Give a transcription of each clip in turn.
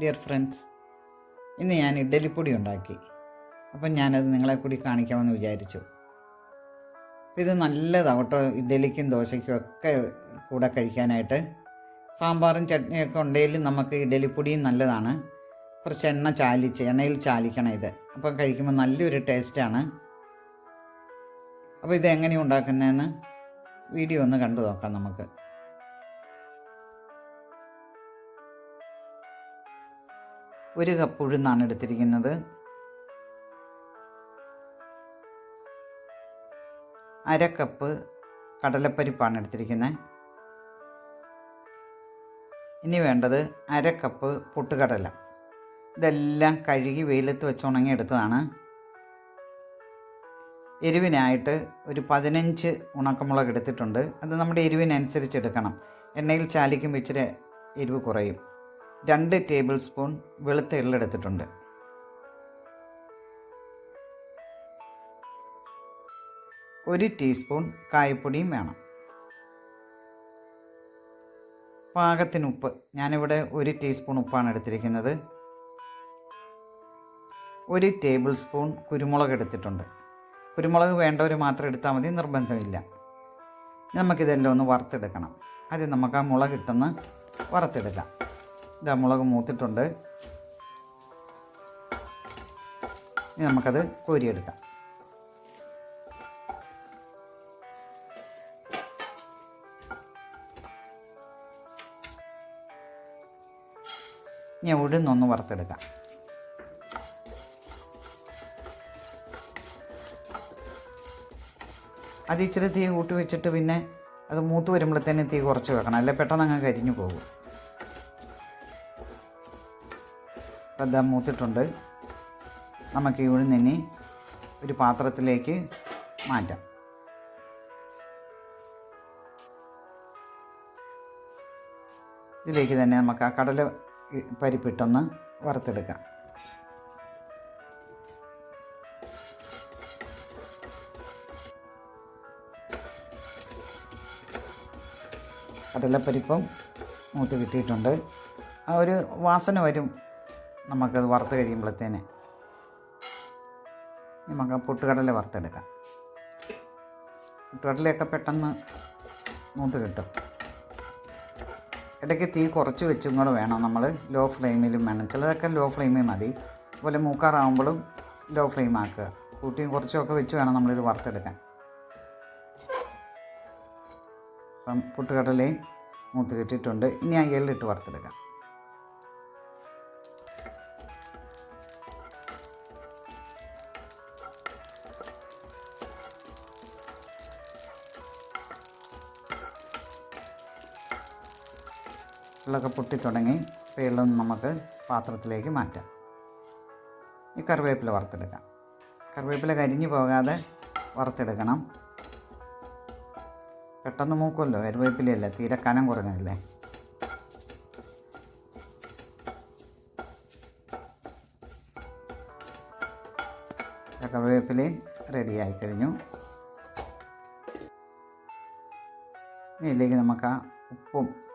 Dear friends ഇന്ന് ഞാൻ ഇഡ്ഡലിപ്പൊടി ഉണ്ടാക്കി. അപ്പം ഞാനത് നിങ്ങളെ കൂടി കാണിക്കാമെന്ന് വിചാരിച്ചു. ഇത് നല്ലതാണ് കേട്ടോ ഇഡ്ഡലിക്കും ദോശയ്ക്കും ഒക്കെ കൂടെ കഴിക്കാനായിട്ട്. സാമ്പാറും ചട്നിയൊക്കെ ഉണ്ടെങ്കിൽ നമുക്ക് ഇഡ്ഡലിപ്പൊടിയും നല്ലതാണ്. കുറച്ച് എണ്ണ ചാലിച്ച് എണ്ണയിൽ ചാലിക്കണം ഇത്. അപ്പം കഴിക്കുമ്പോൾ നല്ലൊരു ടേസ്റ്റാണ്. അപ്പോൾ ഇത് എങ്ങനെയാണ് ഉണ്ടാക്കുന്നതെന്ന് വീഡിയോ ഒന്ന് കണ്ടു നോക്കാം നമുക്ക്. ഒരു കപ്പ് ഉഴുന്നാണ് എടുത്തിരിക്കുന്നത്. അര കപ്പ് കടലപ്പരിപ്പാണ് എടുത്തിരിക്കുന്നത് ഇനി വേണ്ടത് അര കപ്പ് പൊട്ടുകടല. ഇതെല്ലാം കഴുകി വെയിലത്ത് വെച്ച് ഉണങ്ങിയെടുത്തതാണ് എരിവിനായിട്ട് ഒരു പതിനഞ്ച് ഉണക്കമുളക് എടുത്തിട്ടുണ്ട്. അത് നമ്മുടെ എരിവിനനുസരിച്ച് എടുക്കണം. എണ്ണയിൽ ചാലിക്കുമ്പോൾ ഇച്ചിരി എരിവ് കുറയും. രണ്ട് ടേബിൾ സ്പൂൺ വെളുത്ത എള്ളെടുത്തിട്ടുണ്ട് ഒരു ടീസ്പൂൺ കായപ്പൊടിയും വേണം. പാകത്തിന് ഉപ്പ് ഞാനിവിടെ ഒരു ടീസ്പൂൺ ഉപ്പാണ് എടുത്തിരിക്കുന്നത്. ഒരു ടേബിൾ സ്പൂൺ കുരുമുളക് എടുത്തിട്ടുണ്ട്. കുരുമുളക് വേണ്ടവർ മാത്രം എടുത്താൽ മതി നിർബന്ധമില്ല. നമുക്കിതെല്ലാം ഒന്ന് വറുത്തെടുക്കണം. ആദ്യം നമുക്ക് ആ മുളക് ഇട്ടൊന്ന് വറുത്തെടുക്കാം. മുളക് മൂത്തിട്ടുണ്ട്. ഇനി നമുക്കത് കോരിയെടുക്കാം. ഇനി ഉഴുന്നൊന്ന് വറുത്തെടുക്കാം. അത് ഇച്ചിരി തീ കൂട്ടി വെച്ചിട്ട് പിന്നെ അത് മൂത്ത് വരുമ്പോഴത്തേന് തീ കുറച്ച് വെക്കണം. അല്ലെ? പെട്ടെന്ന് അങ്ങ് കരിഞ്ഞു പോകും. ഇതാ മൂത്തിട്ടുണ്ട്. നമുക്ക് ഈ ഉഴുന്നിനി ഒരു പാത്രത്തിലേക്ക് മാറ്റാം. ഇതിലേക്ക് തന്നെ നമുക്ക് ആ കടല പരിപ്പിട്ടൊന്ന് വറുത്തെടുക്കാം. കടലപ്പരിപ്പും മൂത്ത് കിട്ടിയിട്ടുണ്ട്. ആ ഒരു വാസന വരും നമുക്കത് വറുത്ത് കഴിയുമ്പോഴത്തേന് നമുക്ക് പൊട്ടുകടല വറുത്തെടുക്കാം. പൊട്ടുകടലയൊക്കെ പെട്ടെന്ന് മൂത്ത് കിട്ടും. ഇടയ്ക്ക് തീ കുറച്ച് വെച്ചും കൂടെ വേണം നമ്മൾ ലോ ഫ്ലെയിമിലും വേണം. ചിലതൊക്കെ ലോ ഫ്ലെയിമിൽ മതി. അതുപോലെ മൂക്കാറാവുമ്പോഴും ലോ ഫ്ലെയിം ആക്കുക. കൂട്ടിയും കുറച്ചുമൊക്കെ വെച്ച് വേണം നമ്മളിത് വറുത്തെടുക്കാൻ. അപ്പം പുട്ടുകടലയും മൂത്ത് കിട്ടിയിട്ടുണ്ട്. ഇനി ആ എള്ളിട്ട് വറുത്തെടുക്കാം. വെള്ളമൊക്കെ പൊട്ടി തുടങ്ങി വെള്ളം നമുക്ക് പാത്രത്തിലേക്ക് മാറ്റാം. ഈ കറിവേപ്പില വറുത്തെടുക്കാം. കറിവേപ്പില കരിഞ്ഞു പോകാതെ വറുത്തെടുക്കണം. പെട്ടെന്ന് മൂക്കുമല്ലോ കരുവേപ്പിലയല്ലേ തീരെ കനം കുറഞ്ഞതല്ലേ? കറിവേപ്പിലയും റെഡിയായി കഴിഞ്ഞു. ഇതിലേക്ക് നമുക്ക് ആ ഉപ്പും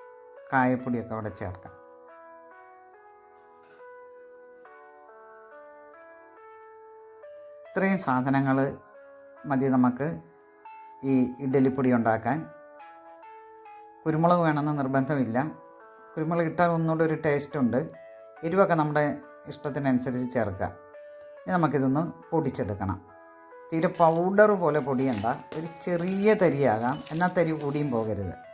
കായപ്പൊടിയൊക്കെ അവിടെ ചേർക്കാം. ഇത്രയും സാധനങ്ങൾ മതി നമുക്ക് ഈ ഇഡ്ഡലിപ്പൊടി ഉണ്ടാക്കാൻ. കുരുമുളക് വേണമെന്ന് നിർബന്ധമില്ല. കുരുമുളക് ഇട്ടാൽ ഒന്നുകൂടെ ഒരു ടേസ്റ്റ് ഉണ്ട്. എരിവൊക്കെ നമ്മുടെ ഇഷ്ടത്തിനനുസരിച്ച് ചേർക്കുക. ഇനി നമുക്കിതൊന്ന് പൊടിച്ചെടുക്കണം. തീരെ പൗഡർ പോലെ പൊടിയണ്ട. ഒരു ചെറിയ തരിയാകാം. എന്നാൽ തരി കൂടിയും പോകരുത്.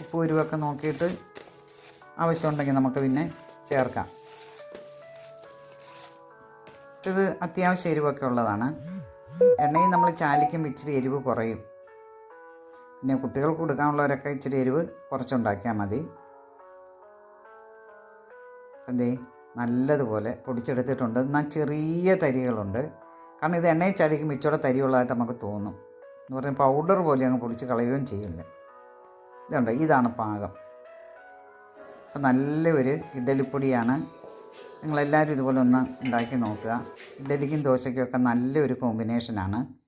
ഉപ്പ് ഉരുവൊക്കെ നോക്കിയിട്ട് ആവശ്യമുണ്ടെങ്കിൽ നമുക്ക് പിന്നെ ചേർക്കാം. ഇത് അത്യാവശ്യം എരിവൊക്കെ ഉള്ളതാണ്. എണ്ണയും നമ്മൾ ചാലിക്കും ഇച്ചിരി എരിവ് കുറയും. പിന്നെ കുട്ടികൾക്ക് കൊടുക്കാനുള്ളവരൊക്കെ ഇച്ചിരി എരിവ് കുറച്ചുണ്ടാക്കിയാൽ മതി. എന്തേ നല്ലതുപോലെ പൊടിച്ചെടുത്തിട്ടുണ്ട്. എന്നാൽ ചെറിയ തരികളുണ്ട്. കാരണം ഇത് എണ്ണയിൽ ചാലിക്കുമ്പോൾ ഇച്ചിരി തരിയുള്ളതായിട്ട് നമുക്ക് തോന്നും. എന്ന് പറഞ്ഞാൽ പൗഡർ പോലെ അങ്ങ് പൊടിച്ച് കളയുകയും ചെയ്യില്ല. ഇതുണ്ട്. ഇതാണ് പാകം. അപ്പം നല്ലൊരു ഇഡലിപ്പൊടിയാണ്. നിങ്ങളെല്ലാവരും ഇതുപോലെ ഒന്ന് ഉണ്ടാക്കി നോക്കുക. ഇഡലിക്കും ദോശയ്ക്കും ഒക്കെ നല്ലൊരു കോമ്പിനേഷനാണ്